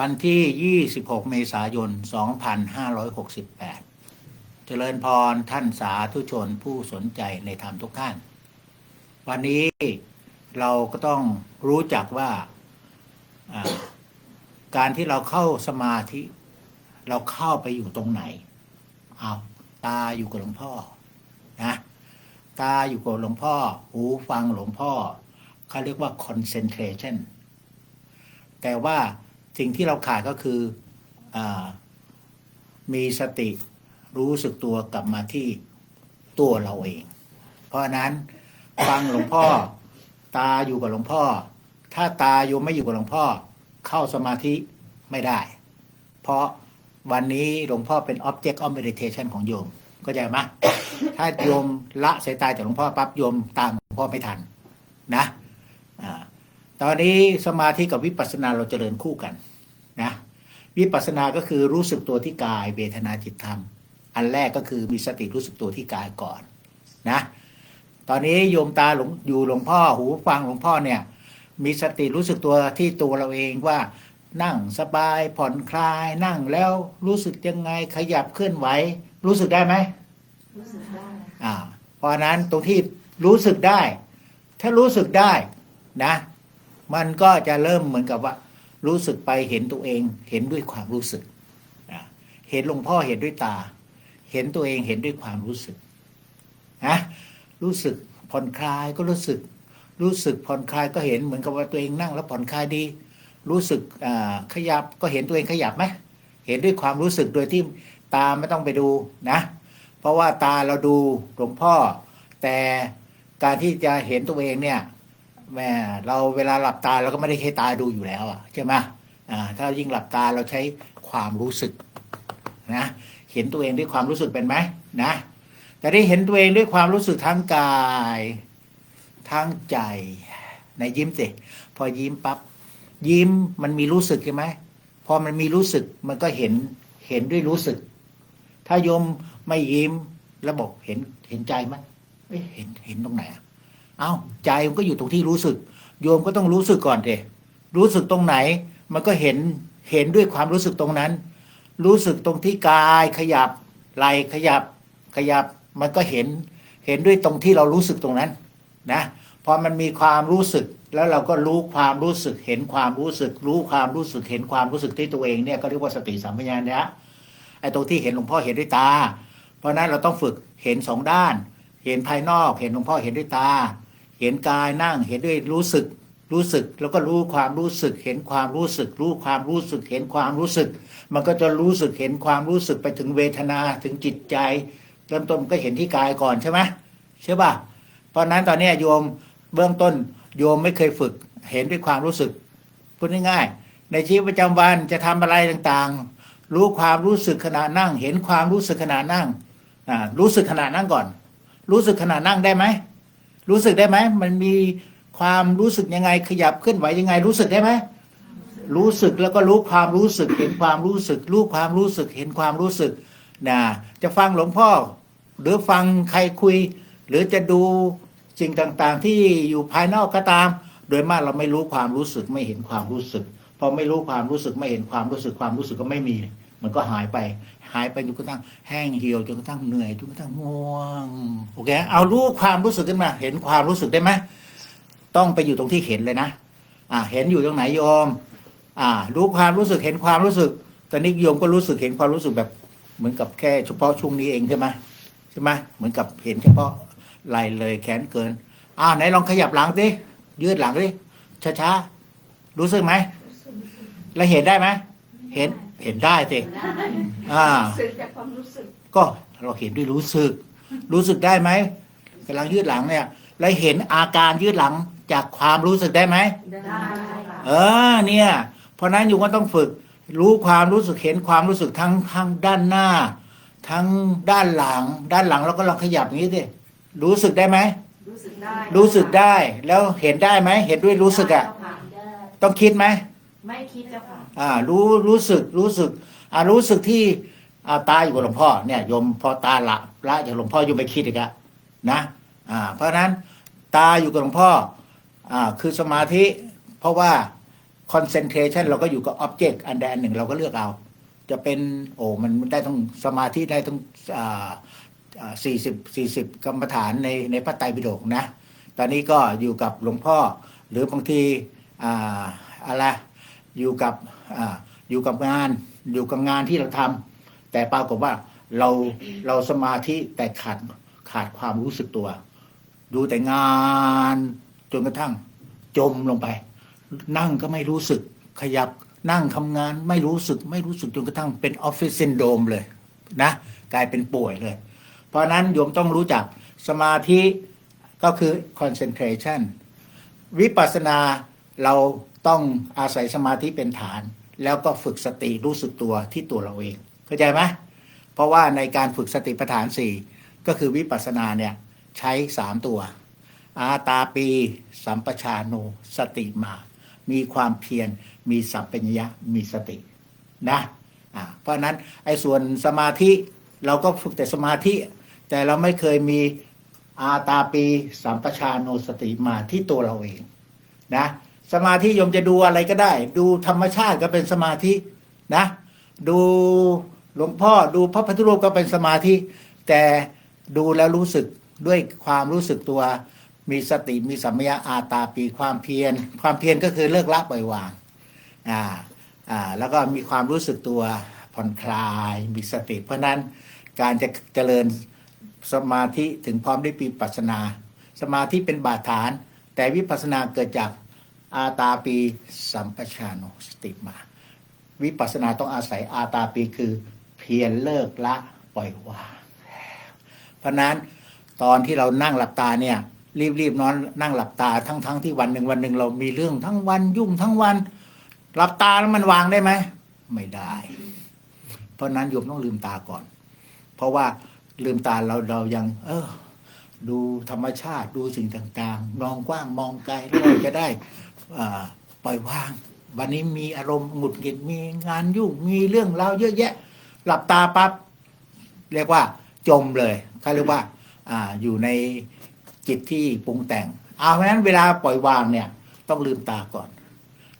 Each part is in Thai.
วันที่ 26 เมษายน 2568 เจริญพรท่านสาธุชนผู้สนใจในธรรมทุกท่าน วันนี้เราก็ต้องรู้จักว่าอ่าการที่เราเข้าสมาธิ เราเข้าไปอยู่ตรงไหน เอาตาอยู่กับหลวงพ่อนะตาอยู่กับหลวงพ่อ หูฟังหลวงพ่อเขาเรียกว่า concentration แต่ว่า สิ่งที่เราขาดก็คืออมีสติรู้สึกตัวกลับมาที่ตัวเราเอง เพราะนั้นฟังหลวงพ่อ ตาอยู่กับหลวงพ่อ ถ้าตาโยมไม่อยู่กับหลวงพ่อ เข้าสมาธิไม่ได้ เพราะวันนี้หลวงพ่อเป็น object of meditation ของโยมเข้าใจไหมถ้าโยมละสายตาจากหลวงพ่อปั๊บโยมตามหลวงพ่อไม่ทันนะอ่าตอนนี้สมาธิกับวิปัสสนาเราเจริญคู่กัน วิปัสสนาก็คือรู้สึกตัวที่กายเวทนาจิตธรรม อันแรกก็คือมีสติรู้สึกตัวที่กายก่อนนะ ตอนนี้โยมตาหลวงอยู่หลวงพ่อหูฟังหลวงพ่อเนี่ย มีสติรู้สึกตัวที่ตัวเราเองว่านั่งสบายผ่อนคลาย นั่งแล้วรู้สึกยังไงขยับเคลื่อนไหว รู้สึกได้ไหมรู้สึกได้อ่าเพราะฉะนั้นตรงที่รู้สึกได้ ถ้ารู้สึกได้นะ มันก็จะเริ่มเหมือนกับว่า รู้สึกไปเห็นตัวเองเห็นด้วยความรู้สึก เห็นหลวงพ่อเห็นด้วยตา เห็นตัวเองเห็นด้วยความรู้สึกนะรู้สึกผ่อนคลายก็รู้สึก รู้สึกผ่อนคลายก็เห็นเหมือนกับว่าตัวเองนั่งแล้วผ่อนคลายดี รู้สึกขยับก็เห็นตัวเองขยับไหมเห็นด้วยความรู้สึกโดยที่ตาไม่ต้องไปดูนะ เพราะว่าตาเราดูหลวงพ่อ แต่การที่จะเห็นตัวเองเนี่ย แม่เราเวลาหลับตาเราก็ไม่ได้ใช้ตาดูอยู่แล้วอะใช่ไหมอ่าถ้ายิ่งหลับตาเราใช้ความรู้สึกนะเห็นตัวเองด้วยความรู้สึกเป็นไหมนะแต่ได้เห็นตัวเองด้วยความรู้สึกทั้งกายทั้งใจในยิ้มสิพอยิ้มปั๊บยิ้มมันมีรู้สึกใช่ไหมพอมันมีรู้สึกมันก็เห็นเห็นด้วยรู้สึก ถ้าโยมไม่ยิ้มแล้วบอกเห็นเห็นใจไหมเอ้ยเห็นเห็นตรงไหนอะ เอ้าใจมันก็อยู่ตรงที่รู้สึก โยมก็ต้องรู้สึกก่อนเถรู้สึกตรงไหน มันก็เห็นเห็นด้วยความรู้สึกตรงนั้น รู้สึกตรงที่กายขยับไหลขยับขยับ มันก็เห็นเห็นด้วยตรงที่เรารู้สึกตรงนั้นนะพอมันมีความรู้สึกแล้วเราก็รู้ความรู้สึก เห็นความรู้สึก รู้ความรู้สึกเห็นความรู้สึกที่ตัวเองเนี่ยก็เรียกว่าสติสัมปชัญญะไอ้ตรงที่เห็นหลวงพ่อเห็นด้วยตา เพราะนั้นเราต้องฝึกเห็นสองด้าน เห็นภายนอก เห็นหลวงพ่อเห็นด้วยตา เห็นกายนั่งเห็นด้วยรู้สึกรู้สึกแล้วก็รู้ความรู้สึกเห็นความรู้สึก รู้ความรู้สึกเห็นความรู้สึก มันก็จะรู้สึกเห็นความรู้สึกไปถึงเวทนาถึงจิตใจ เริ่มต้นก็เห็นที่กายก่อนใช่ไหมใช่ป่ะเพราะนั้นตอนนี้โยมเบื้องต้นโยมไม่เคยฝึกเห็นด้วยความรู้สึกพูดง่ายๆในชีวิตประจำวันจะทำอะไรต่างๆ รู้ความรู้สึกขณะนั่ง เห็นความรู้สึกขณะนั่งอ่ารู้สึกขณะนั่งก่อน รู้สึกขณะนั่งได้ไหม รู้สึกได้ไหมมันมีความรู้สึกยังไงขยับเคลื่อนไหวยังไง รู้สึกได้ไหมรู้สึกแล้วก็รู้ความรู้สึกเห็นความรู้สึก รู้ความรู้สึกเห็นความรู้สึกนะจะฟังหลวงพ่อ หรือฟังใครคุย หรือจะดูสิ่งต่างๆ ที่อยู่ภายนอกก็ตาม โดยมากเราไม่รู้ความรู้สึกไม่เห็นความรู้สึกพอไม่รู้ความรู้สึกไม่เห็นความรู้สึกความรู้สึกก็ไม่มี มันก็หายไป หายไปจนกระทั่งแห้งเหี่ยวจนกระทั่งเหนื่อยจนกระทั่งง่วงโอเคเอารู้ความรู้สึกขึ้นมา เห็นความรู้สึกได้ไหมต้องไปอยู่ตรงที่เห็นเลยนะอ่าเห็นอยู่ตรงไหนโยม อ่า รู้ความรู้สึกเห็นความรู้สึกตอนนี้โยมก็รู้สึกเห็นความรู้สึกแบบ เหมือนกับแค่เฉพาะช่วงนี้เองใช่ไหมใช่ไหมเหมือนกับเห็นเฉพาะไหลเลยแขนเกินอ่าไหนลองขยับหลังสิยืดหลังสิช้าๆรู้สึกไหมแล้วเห็นได้ไหมเห็น เห็นได้สิได้อ่าสึกจากความรู้สึก ก็เราเห็นด้วยรู้สึก รู้สึกได้ไหมกำลังยืดหลังเนี่ย แล้วเห็นอาการยืดหลังจากความรู้สึกได้ไหมได้ค่ะเออเนี่ย เพราะฉะนั้นอยู่ก็ต้องฝึก รู้ความรู้สึกเห็นความรู้สึกทั้งทั้งด้านหน้า ทั้งด้านหลัง ด้านหลังเราก็ลองขยับอย่างนี้สิรู้สึกได้ไหมรู้สึกได้ รู้สึกได้ แล้วเห็นได้ไหม เห็นด้วยรู้สึกอะได้ต้องคิดไหม ไม่คิดเจ้าค่ะ อ่ารู้รู้สึกรู้สึกอ่ารู้สึกที่อ่าตาอยู่กับหลวงพ่อเนี่ยโยมพอตาละละจากหลวงพ่อโยมไปคิดอีกอะนะอ่าเพราะฉะนั้นตาอยู่กับหลวงพ่ออ่าคือสมาธิ เพราะว่า concentration เราก็อยู่กับ object อันใดอันหนึ่งเราก็เลือกเอา จะเป็นโอ้มันได้ต้องสมาธิได้ต้องสี่สิบสี่สิบกรรมฐานในในพระไตรปิฎกนะ ตอนนี้ก็อยู่กับหลวงพ่อ หรือบางทีอ่าอะไร อยู่กับออยู่กับงาน อยู่กับงานที่เราทำแต่ปรากฏว่าเราเราสมาธิแต่ขาดขาดความรู้สึกตัว ดูแต่งานจนกระทั่งจมลงไป นั่งก็ไม่รู้สึกขยับนั่งทำงานไม่รู้สึกไม่รู้สึกจนกระทั่งเป็นออฟฟิศซินโดมเลยนะกลายเป็นป่วยเลย เพราะฉะนั้นโยมต้องรู้จักสมาธิก็คือ concentration วิปัสสนาเรา ต้องอาศัยสมาธิเป็นฐาน แล้วก็ฝึกสติรู้สึกตัวที่ตัวเราเองเข้าใจไหมเพราะว่าในการฝึกสติปัฏฐานสี่ก็คือวิปัสสนาเนี่ยใช้สามตัว อาตาปี สัมปชาโนสติมา มีความเพียรมีสัมปัญญะมีสตินะเพราะฉะนั้นไอ้ส่วนสมาธิเราก็ฝึกแต่สมาธิ แต่เราไม่เคยมีอาตาปี สัมปชาโนสติมาที่ตัวเราเองนะ สมาธิโยมจะดูอะไรก็ได้ ดูธรรมชาติก็เป็นสมาธินะ ดูหลวงพ่อดูพระพุทธรูปก็เป็นสมาธิ แต่ดูแล้วรู้สึกด้วยความรู้สึกตัว มีสติมีสัมมยาอาตาปีความเพียร ความเพียรก็คือเลิกละปล่อยวางอ่าอ่าแล้วก็มีความรู้สึกตัวผ่อนคลายมีสติ เพราะนั้นการจะเจริญสมาธิถึงพร้อมด้วยปีปัสนา สมาธิเป็นบาดฐาน แต่วิปัสสนาเกิดจาก อาตาปีสัมปชานสติมา วิปัสสนาต้องอาศัยอาตาปีคือเพียรเลิกละปล่อยวางเพราะนั้นตอนที่เรานั่งหลับตาเนี่ย รีบๆนอนนั่งหลับตาทั้งๆทที่วันหนึ่งวันหนึ่งเรามีเรื่องทั้งวันยุ่งทั้งวัน หลับตาแล้วมันวางได้ไหมไม่ได้ เพราะนั้นโยมต้องลืมตาก่อน เพราะว่าลืมตาเราเรายัง เออ ดูธรรมชาติดูสิ่งต่าง ๆ มองกว้างมองไกลแล้วเราจะได้ ปล่อยวาง วันนี้มีอารมณ์หงุดหงิดมีงานยุ่งมีเรื่องราวเยอะแยะ หลับตาปั๊บเรียกว่าจมเลยเขาเรียกว่าออยู่ในจิตที่ปรุงแต่ง เอาเพราะฉะนั้นเวลาปล่อยวางเนี่ย ต้องลืมตาก่อน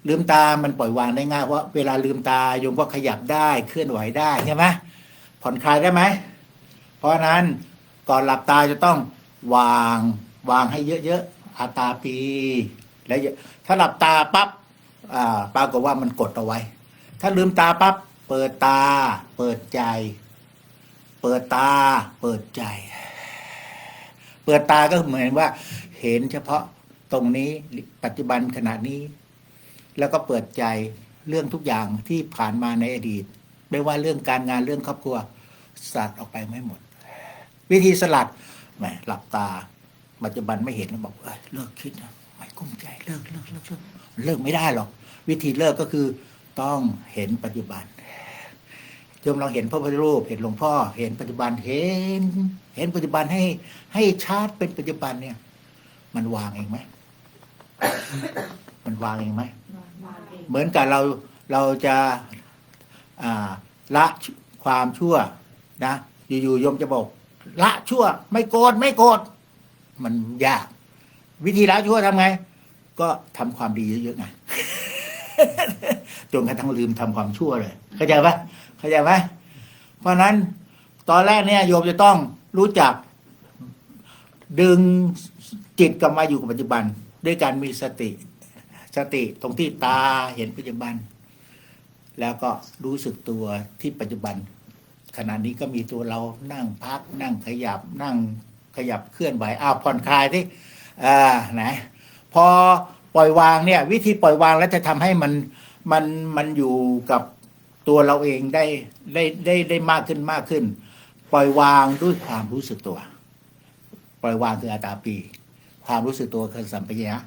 ลืมตามันปล่อยวางได้ง่ายเพราะเวลาลืมตาโยมก็ขยับได้เคลื่อนไหวได้ใช่ไหมผ่อนคลายได้ไหมเพราะนั้นก่อนหลับตาจะต้องวางวางให้เยอะๆอาตาปี แล้วถ้าหลับตาปั๊บอ่าปรากฏว่ามันกดเอาไว้ ถ้าลืมตาปั๊บเปิดตา เปิดใจ เปิดตา เปิดใจ เปิดตาก็เหมือนว่า เห็นเฉพาะตรงนี้ปัจจุบันขณะนี้ แล้วก็เปิดใจเรื่องทุกอย่างที่ผ่านมาในอดีต ไม่ว่าเรื่องการงานเรื่องครอบครัวสลัดออกไปไม่หมด วิธีสลัดแหมหลับตา ปัจจุบันไม่เห็นแล้วบอกเอ้ยเลิกคิดนะ ไม่กุ้มใจเลิกเลิกเลิกเลิกเลิกไม่ได้หรอกวิธีเลิกก็คือต้องเห็นปัจจุบันโยมลองเห็นพระพุทธรูปเห็นหลวงพ่อ เห็นปัจจุบันเห็น เห็นปัจจุบันให้ให้ชาติเป็นปัจจุบันเนี่ย มันวางเองไหมมันวางเองไหมเหมือนกับเราเราจะละความชั่วนะอยู่ๆโยมจะบอก ละชั่ว ไม่โกรธไม่โกรธมันยาก วิธีละชั่วทำไง ก็ทำความดีเยอะๆไงจนกระทั่งลืมทำความชั่วเลย เข้าใจปะเข้าใจไหมเพราะฉะนั้นตอนแรกเนี่ยโยมจะต้องรู้จัก ดึงจิตกลับมาอยู่กับปัจจุบัน ด้วยการมีสติ สติตรงที่ตาเห็นปัจจุบัน แล้วก็รู้สึกตัวที่ปัจจุบัน ขณะนี้ก็มีตัวเรานั่งพัก นั่งขยับนั่งขยับเคลื่อนไหวอ้าวผ่อนคลายที่ อ่าไหนพอปล่อยวางเนี่ย วิธีปล่อยวางแล้วจะทำให้มันมันมันอยู่กับตัวเราเองได้ได้ได้ได้มากขึ้นมากขึ้น ปล่อยวางด้วยความรู้สึกตัว ปล่อยวางคืออาตาปี ความรู้สึกตัวคือสัมปชัญญะ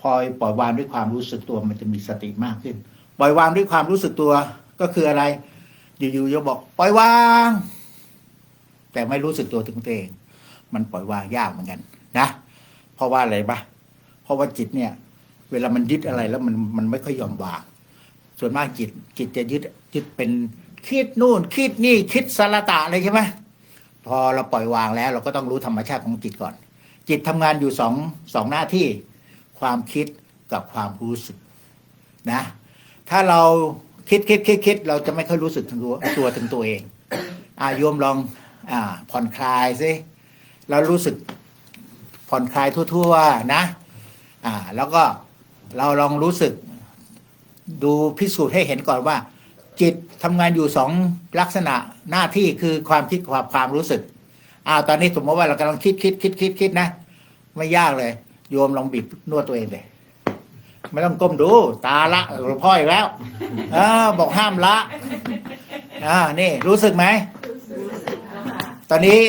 พอปล่อยวางด้วยความรู้สึกตัวมันจะมีสติมากขึ้น ปล่อยวางด้วยความรู้สึกตัวก็คืออะไร อยู่ๆจะบอก ปล่อยวาง แต่ไม่รู้สึกตัวถึงตัวเอง มันปล่อยวางยากเหมือนกัน นะ ราะว่าอะไรปะเพราะว่าจิตเนี่ย เวลามันยึดอะไรแล้วมันมันไม่ค่อยยอมวาง ส่วนมากจิตจิตจะยึดยึดเป็นคิดนู่นคิดนี่คิดสารตะอะไรใช่ไหมพอเราปล่อยวางแล้ว เราก็ต้องรู้ธรรมชาติของจิตก่อน จิตทำงานอยู่สองสองหน้าที่ความคิดกับความรู้สึกนะ ถ้าเราคิดคิดคิดคิดเราจะไม่ค่อยรู้สึกถึงตัวตัวถึงตัวเองอาโยมลองอ่าผ่อนคลายสิเรารู้สึก ผ่อนคลายทั่วๆนะ อ่า แล้วก็เราลองรู้สึก ดูพิสูจน์ให้เห็นก่อนว่า จิตทำงานอยู่สองลักษณะหน้าที่คือความคิดกับความรู้สึกอ่าตอนนี้สมมติว่าเรากำลังคิดคิดคิดคิดคิดนะ ไม่ยากเลย โยมลองบีบนวดตัวเองเลยไม่ต้องก้มดู ตาละหลวงพ่ออีกแล้วเออบอกห้ามละอ่านี่ รู้สึกไหมตอนนี้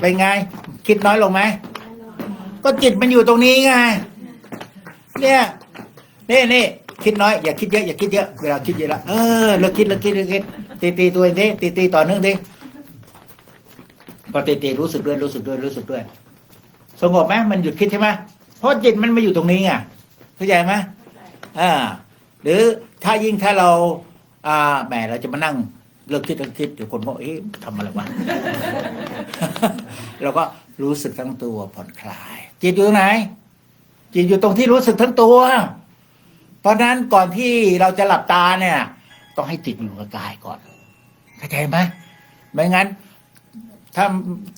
เป็นไง คิดน้อยลงไหม ก็จิตมันอยู่ตรงนี้ไงเนี่ยนี่นี่คิดน้อยอย่าคิดเยอะอย่าคิดเยอะเวลาคิดเยอะล้วเออเลิกคิดเลิกคิดเลิกคิดตีตีตัวเองดิตีตีต่อเนื่องดิพอตีตีรู้สึกด้วยรู้สึกด้วยรู้สึกด้วยสงบไหมมันหยุดคิดใช่ไหมเพราะจิตมันมาอยู่ตรงนี้ไงเข้าใจไหมอ่า หรือถ้ายิ่งถ้าเรา อ่าแหมเราจะมานั่งเลิกคิดเลิกคิดเดี๋ยวคนบอกเอ๊ะทำอะไรวะเราก็รู้สึกทั้งตัวผ่อนคลาย จิตอยู่ตรงไหน จิตอยู่ตรงที่รู้สึกทั้งตัว เพราะนั้นก่อนที่เราจะหลับตาเนี่ย ต้องให้จิตอยู่กับกายก่อนเข้าใจไหมไม่งั้น ถ้า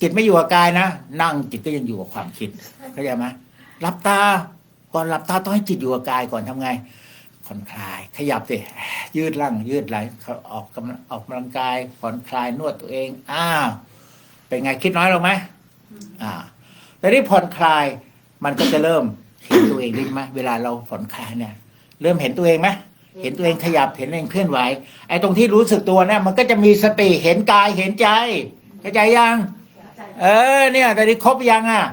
จิตไม่อยู่กับกายนะนั่งจิตก็ยังอยู่กับความคิดเข้าใจไหมหลับตาก่อนหลับตาต้องให้จิตอยู่กับกายก่อนทำไงผ่อนคลาย ขยับสิยืดร่างยืดไหลออกกำออกกำลังกายผ่อนคลายนวดตัวเองอ้าวเป็นไงคิดน้อยลงไหมอ่า แต่ที่ผ่อนคลายมันก็จะเริ่มเห็นตัวเองได้ไหมเวลาเราผ่อนคลายเนี่ย เริ่มเห็นตัวเองไหมเห็นตัวเองขยับเห็นตัวเองเคลื่อนไหวไอ้ตรงที่รู้สึกตัวเนี่ยมันก็จะมีสติเห็นกายเห็นใจเข้าใจยัง เออ เนี่ย แต่นี้ครบยังอะ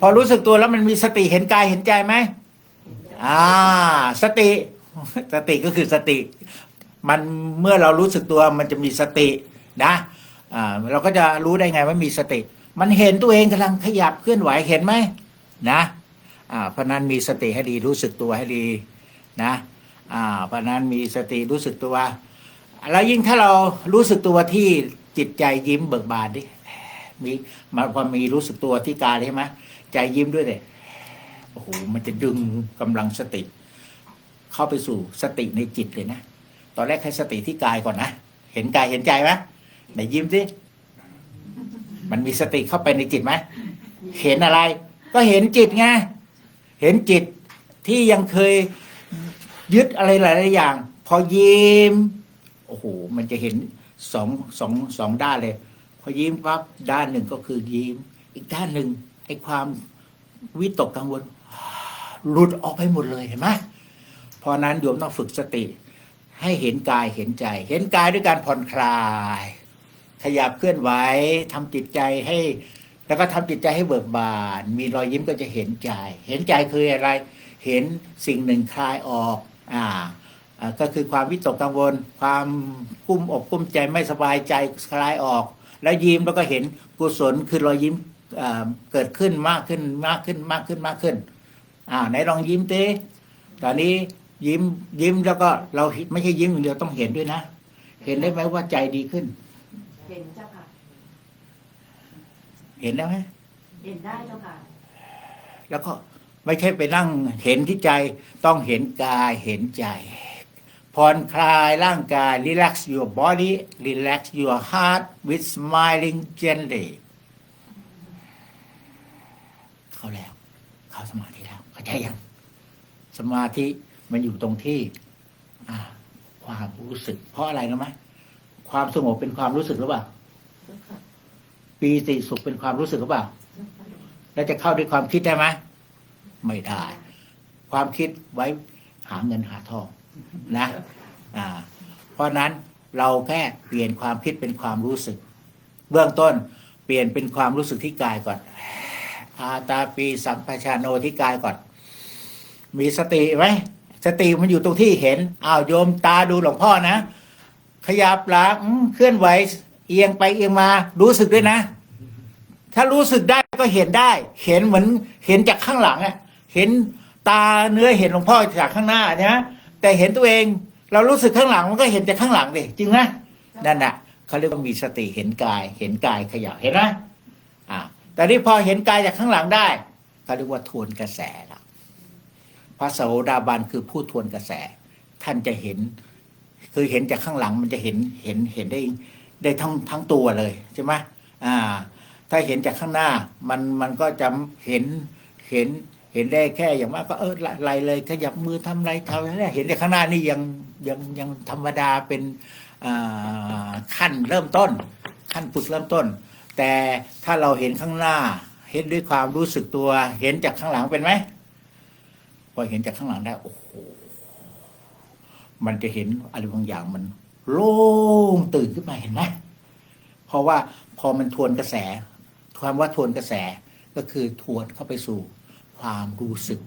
พอรู้สึกตัวแล้วมันมีสติเห็นกายเห็นใจไหมอ่า สติ สติก็คือสติ มันเมื่อเรารู้สึกตัวมันจะมีสตินะอ่าเราก็จะรู้ได้ไงว่ามีสติ มันเห็นตัวเองกำลังขยับเคลื่อนไหวเห็นไหมนะอ่าเพราะนั้นมีสติให้ดีรู้สึกตัวให้ดีนะอ่าเพราะนั้นมีสติรู้สึกตัว แล้วยิ่งถ้าเรารู้สึกตัวที่จิตใจยิ้มเบิกบานดิมีมาพอมีรู้สึกตัวที่กายใช่ไหมใจยิ้มด้วยเลยโอ้โหมันจะดึงกำลังสติ เข้าไปสู่สติในจิตเลยนะ ตอนแรกให้สติที่กายก่อนนะ เห็นกายเห็นใจไหมไหนยิ้มสิ มันมีสติเข้าไปในจิตไหมเห็นอะไร ก็เห็นจิตไงเห็นจิตที่ยังเคยยึดอะไรหลายๆอย่าง พอยิ้มโอ้โหมันจะเห็นสองสองสองด้านเลย พอยิ้มปั๊บด้านหนึ่งก็คือยิ้ม อีกด้านหนึ่งไอ้ความวิตกกังวลหลุดออกไปหมดเลยเห็นไหมพราะนั้นโยมต้องฝึกสติ ให้เห็นกายเห็นใจ เห็นกายด้วยการผ่อนคลาย ขยับเคลื่อนไหวทำจิตใจให้ แล้วก็ทำจิตใจให้เบิกบาน มีรอยยิ้มก็จะเห็นใจ เห็นใจคืออะไร เห็นสิ่งหนึ่งคลายออกอ่าก็คือความวิตกกังวล ความกุ้มอกกุ้มใจไม่สบายใจคลายออก แล้วยิ้มแล้วก็เห็นกุศลคือรอยยิ้มเกิดขึ้นมากขึ้นมากขึ้นมากขึ้นมากขึ้นอ่าไหนลองยิ้มเต้ตอนนี้ยิ้มยิ้มแล้วก็เราไม่ใช่ยิ้มอย่างเดียวต้องเห็นด้วยนะ เห็นได้ไหมว่าใจดีขึ้น เห็นเจ้าค่ะ เห็นแล้วไหมเห็นได้เจ้าค่ะ แล้วก็ไม่ใช่ไปนั่งเห็นที่ใจ ต้องเห็นกายเห็นใจผ่อนคลายร่างกาย relax your body relax your heart with smiling gently เข้าแล้ว เข้าสมาธิแล้วเข้าใจยัง สมาธิมันอยู่ตรงที่อ่าความรู้สึก เพราะอะไรนะไหม ความสงบเป็นความรู้สึกหรือเปล่าปีติสุขเป็นความรู้สึกหรือเปล่า แล้วจะเข้าด้วยความคิดได้ไหมไม่ได้ ความคิดไว้หาเงินหาทองนะอ่า เพราะนั้นเราแค่เปลี่ยนความคิดเป็นความรู้สึก เบื้องต้นเปลี่ยนเป็นความรู้สึกที่กายก่อน อาตาปีสัมปชานโนที่กายก่อน มีสติไหมสติมันอยู่ตรงที่เห็นอ้าวโยมตาดูหลวงพ่อนะ ขยับหลังเคลื่อนไหว เอียงไปเอียงมา รู้สึกด้วยนะ ถ้ารู้สึกได้ก็เห็นได้ เห็นเหมือนเห็นจากข้างหลังอะเห็นตาเนื้อเห็นหลวงพ่อจากข้างหน้านะแต่เห็นตัวเองเรารู้สึกข้างหลังมันก็เห็นจากข้างหลังดิจริงไหมนั่นน่ะเขาเรียกว่ามีสติเห็นกาย เห็นกายขยับเห็นไหมอ่าแต่นี่พอเห็นกายจากข้างหลังได้เขาเรียกว่าทวนกระแสล้วพระโสดาบันคือผู้ทวนกระแส ท่านจะเห็น คือเห็นจากข้างหลังมันจะเห็นเห็นเห็นได้ได้ทั้งทั้งตัวเลยใช่ไหมอ่า ถ้าเห็นจากข้างหน้ามันมันก็จะเห็นเห็นเห็นได้แค่อย่างมากก็เออไรเลยขยับมือทำอะไรทำอะไรเห็นจากข้างหน้านี่ยังยังยังธรรมดาเป็นขั้นเริ่มต้น ขั้นฝึกเริ่มต้น แต่ถ้าเราเห็นข้างหน้า เห็นด้วยความรู้สึกตัว เห็นจากข้างหลังเป็นไหมพอเห็นจากข้างหลังได้โอ้โห มันจะเห็นอะไรบางอย่างมัน โล่งตื่นขึ้นมาเห็นไหมเพราะว่าพอมันทวนกระแสความว่าทวนกระแสก็คือทวนเข้าไปสู่ความรู้สึก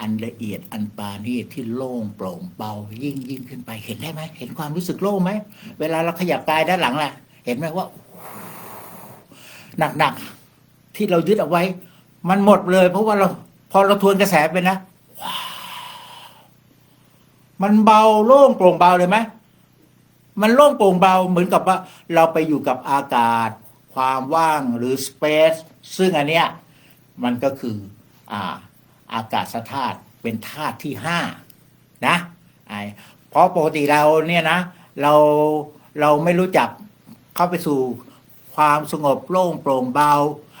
อันละเอียดอันปราณีตที่โล่งโปร่งเบายิ่งยิ่งขึ้นไปเห็นได้ไหมเห็นความรู้สึกโล่งไหมเวลาเราขยับกายด้านหลังล่ะ เห็นไหมว่าหนักๆที่เรายึดเอาไว้ มันหมดเลย เพราะว่าเราพอเราทวนกระแสไปนะ มันเบาโล่งโปร่งเบาเลยไหมมันโล่งโปร่งเบาเหมือนกับว่า เราไปอยู่กับอากาศ ความว่างหรือสเปซซึ่งอันเนี้ยมันก็คืออ่าอากาศธาตุเป็นธาตุที่ห้านะไอเพราะปกติเราเนี่ยนะ เราเราไม่รู้จักเข้าไปสู่ความสงบโล่งโปร่งเบา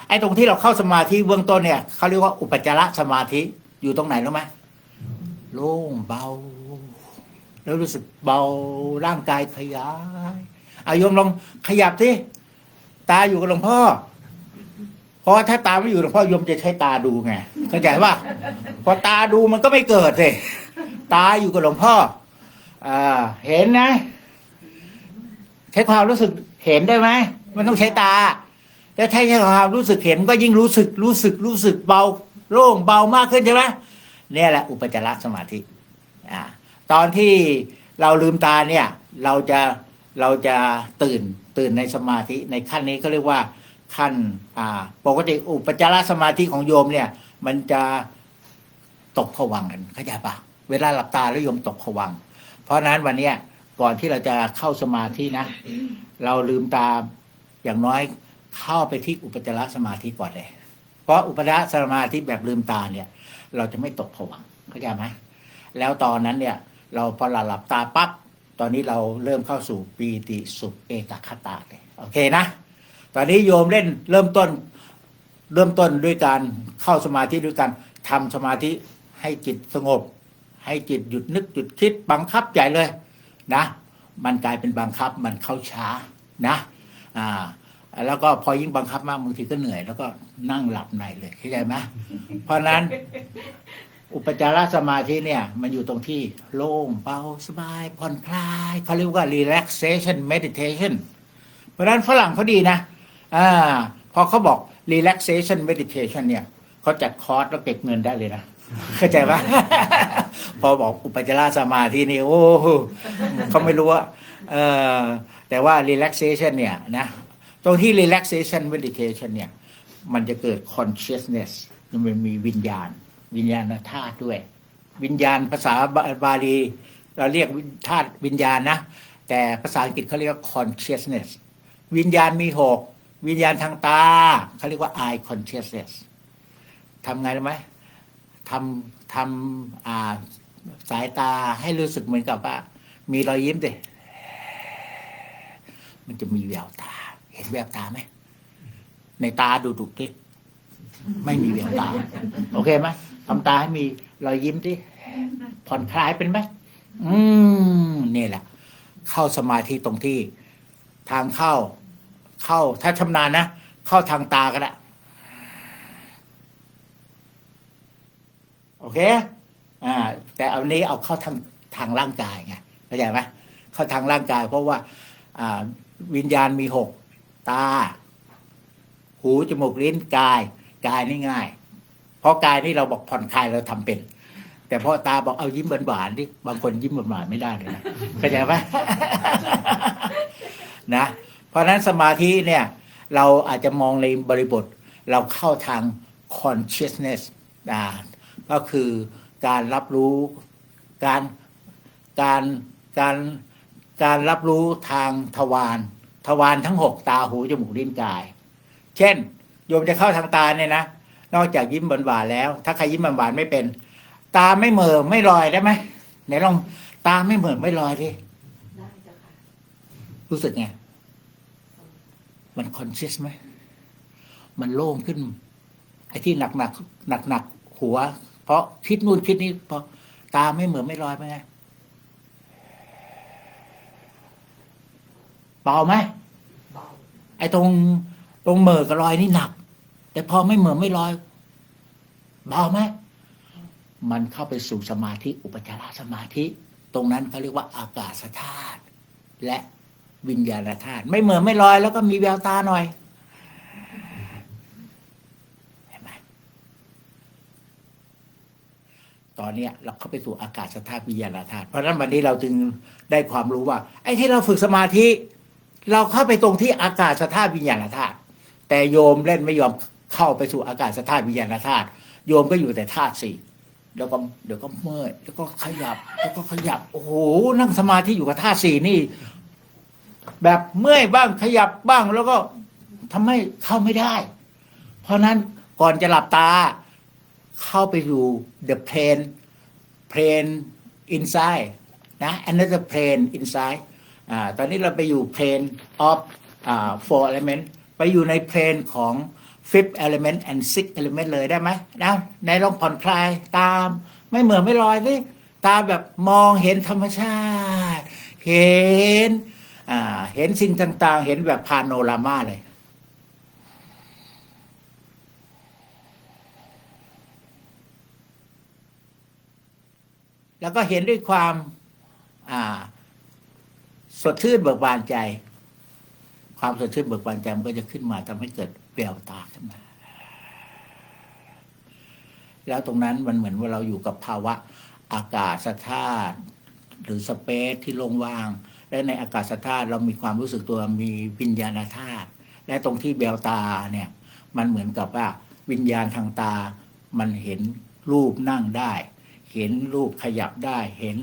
ไอ้ตรงที่เราเข้าสมาธิเบื้องต้นเนี่ยเขาเรียกว่าอุปจารสมาธิอยู่ตรงไหนรู้ไหมโล่งเบา แล้วรู้สึกเบาร่างกายขยายอายมลองขยับสิตาอยู่กับหลวงพ่อเพราะถ้าตาไม่อยู่หลวงพ่อยมจะใช้ตาดูไงเข้าใจป่ะพอตาดูมันก็ไม่เกิดเลยตาอยู่กับหลวงพ่ออ่าเห็นนะ ใช้ความรู้สึกเห็นได้ไหมมันต้องใช้ตาแล้วใช้ความรู้สึกเห็นก็ยิ่งรู้สึกรู้สึกรู้สึกเบา โล่งเบามากขึ้นใช่ไหมเนี่ยแหละอุปจารสมาธิ อ่า ตอนที่เราลืมตาเนี่ย เราจะเราจะตื่นตื่นในสมาธิในขั้นนี้ก็เรียกว่าขั้นอ่าปกติอุปจารสมาธิของโยมเนี่ย มันจะตกผวังกันเข้าใจปะเวลาหลับตาแล้วโยมตกผวัง เพราะนั้นวันเนี้ยก่อนที่เราจะเข้าสมาธินะ เราลืมตาอย่างน้อยเข้าไปที่อุปจารสมาธิก่อนเลย เพราะอุปจารสมาธิแบบลืมตาเนี่ย เราจะไม่ตกผวังเข้าใจไหมแล้วตอนนั้นเนี่ย เราพอเราหลับตาปั๊บตอนนี้เราเริ่มเข้าสู่ปีติสุขเอกคตาเลยโอเคนะ ตอนนี้โยมเล่นเริ่มต้นเริ่มต้นด้วยการเข้าสมาธิด้วยการทำสมาธิให้จิตสงบ ให้จิตหยุดนึกหยุดคิดบังคับใจเลยนะ มันกลายเป็นบังคับมันเข้าช้านะอ่าแล้วก็พอยิ่งบังคับมากบางทีก็เหนื่อย แล้วก็นั่งหลับในเลยเข้าใจไหมเพราะนั้น อุปจารสมาธิเนี่ย มันอยู่ตรงที่โล่งเบาสบายผ่อนคลายเขาเรียกว่า relaxation meditation เพราะนั้นฝรั่งเขาดีนะอ่าพอเขาบอก relaxation meditation เนี่ยเขาจัดคอร์สแล้วเก็บเงินได้เลยนะเข้าใจปะพอบอกอุปจารสมาธินี่โอ้โหเขาไม่รู้ว่าเออแต่ว่า relaxation เนี่ยนะตรงที่ relaxation meditation เนี่ย มันจะเกิด consciousness มันมีวิญญาณ วิญญาณธาตุด้วย วิญญาณภาษาบาบาลี เราเรียกธาตุวิญญาณนะ แต่ภาษาอังกฤษเขาเรียกว่า consciousness วิญญาณมีหกวิญญาณทางตาเขาเรียกว่า eye consciousness ทำไงรู้ไหมทำทำาสายตาให้รู้สึกเหมือนกับว่า มีรอยยิ้มดิมันจะมีแววตา เห็นแววตาไหมในตาดูดุดิไม่มีแววตา โอเคไหม ทำตาให้มีรอยยิ้มดิผ่อนคลายเป็นไหมอืมนี่แหละ เข้าสมาธิตรงที่ ทางเข้า เข้าถ้าชำนาญนะ เข้าทางตาก็ได้โอเค อ่า แต่เอันนี้เอาเข้าทางทางร่างกายไงเข้าใจไหมเข้าทางร่างกาย เพราะว่า อ่า วิญญาณมีหกตา หูจมูกลิ้นกาย กายนี่ง่าย ราะกายนี่เราบอกผ่อนคลายเราทำเป็น แต่พอตาบอกเอายิ้มหวานๆดิบางคนยิ้มหวานๆไม่ได้เลยนะเข้าใจไหมนะ เพราะฉะนั้นสมาธิเนี่ย เราอาจจะมองในบริบท เราเข้าทาง consciousness อ่าก็คือการรับรู้การการการการรับรู้ทางทวารทวารทั้งหกตาหูจมูกลิ้นกาย เช่น โยมจะเข้าทางตาเนี่ยนะ นอกจากยิ้มหวานๆแล้ว ถ้าใครยิ้มหวานๆไม่เป็น ตาไม่เหม่อไม่ลอยได้ไหมไหนลองตาไม่เหมือนไม่ลอยดิได้เจ้าค่ะรู้สึกไงมันคอนชิสไหมมันโล่งขึ้น ไอ้ที่หนักหนักหนักหนักๆหัว เพราะคิดนู่นคิดนี้พอตาไม่เหมือนไม่ลอยไหมไงเบาไหมเบาไอ้ตรงตรงเหม่อกับลอยนี่หนัก แต่พอไม่เหม่อไม่ลอยเบาไหมมันเข้าไปสู่สมาธิอุปจารสมาธิ ตรงนั้นเขาเรียกว่าอากาศธาตุและวิญญาณธาตุไม่เหม่อไม่ลอยแล้วก็มีแววตาหน่อยเห็นไหมตอนนี้เราเข้าไปสู่อากาศธาตุวิญญาณธาตุเพราะฉะนั้นวันนี้เราจึงได้ความรู้ว่า ไอ้ที่เราฝึกสมาธิ เราเข้าไปตรงที่อากาศธาตุวิญญาณธาตุแต่โยมเล่นไม่ยอม เข้าไปสู่อากาศธาตุวิญญาณธาตุโยมก็อยู่แต่ธาตุสี่แล้วก็เดี๋ยวก็เมื่อยแล้วก็ขยับ แล้วก็ขยับ โอ้โหนั่งสมาธิอยู่กับธาตุสี่นี่ แบบเมื่อยบ้างขยับบ้างแล้วก็ทำให้เข้าไม่ได้ เพราะนั้นก่อนจะหลับตา เข้าไปอยู่ the plane plane inside นะ another plane inside อ่าตอนนี้เราไปอยู่ plane of อ่า four element ไปอยู่ใน plane ของ fifth element and sixth element เลยได้ไหมนะในลองผ่อนคลายตามไม่เหมือนไม่ลอยสิตามแบบมองเห็นธรรมชาติ เห็นอ่าเห็นสิ่งต่าง ๆ เห็นแบบพาโนรามาเลยแล้วก็เห็นด้วยความอ่าสดชื่นเบิกบานใจ ความสดชื่นเบิกบานใจมันก็จะขึ้นมาทำให้เกิด แววตาขึ้นมา แล้วตรงนั้นมันเหมือนว่าเราอยู่กับภาวะอากาศธาตุหรือสเปซที่โล่งว่าง และในอากาศธาตุเรามีความรู้สึกตัวมีวิญญาณธาตุและตรงที่แววตาเนี่ย มันเหมือนกับว่าวิญญาณทางตา มันเห็นรูปนั่งได้ เห็นรูปขยับได้ เห็น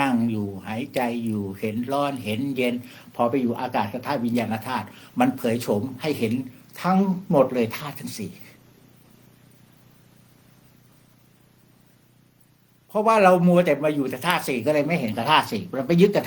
นั่งอยู่หายใจอยู่เห็นร้อนเห็นเย็น พอไปอยู่อากาศธาตุวิญญาณธาตุมันเผยโฉมให้เห็น ทั้งหมดเลยธาตุทั้งสี่เพราะว่าเรามัวแต่มาอยู่แต่ธาตุสี่ก็เลยไม่เห็นกับธาตุสี่เราไปยึดกับ